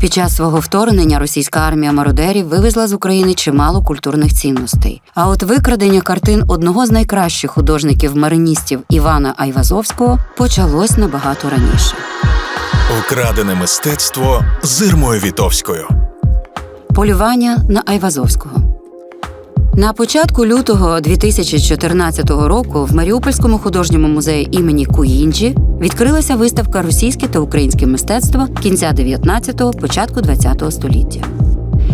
Під час свого вторгнення російська армія мародерів вивезла з України чимало культурних цінностей. А от викрадення картин одного з найкращих художників-мариністів Івана Айвазовського почалось набагато раніше. Украдене мистецтво з Ірмою Вітовською. Полювання на Айвазовського. На початку лютого 2014 року в Маріупольському художньому музеї імені Куїнджі відкрилася виставка Російське та українське мистецтво кінця 19-го, початку 20-го століття.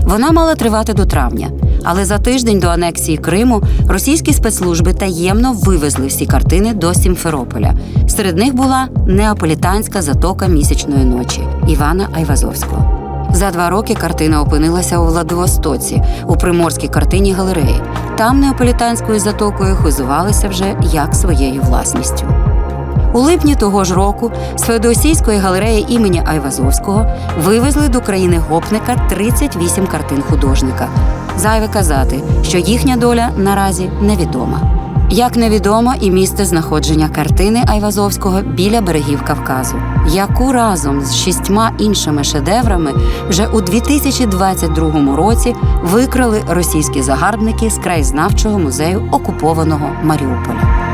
Вона мала тривати до травня, але за тиждень до анексії Криму російські спецслужби таємно вивезли всі картини до Сімферополя. Серед них була неаполітанська затока місячної ночі Івана Айвазовського. За два роки картина опинилася у Владивостоці у приморській картині галереї. Там неаполітанською затокою хизувалися вже як своєю власністю. У липні того ж року з Феодосійської галереї імені Айвазовського вивезли до країни гопника 38 картин художника. Зайве казати, що їхня доля наразі невідома. Як невідомо і місце знаходження картини Айвазовського біля берегів Кавказу, яку разом з шістьма іншими шедеврами вже у 2022 році викрали російські загарбники з краєзнавчого музею окупованого Маріуполя.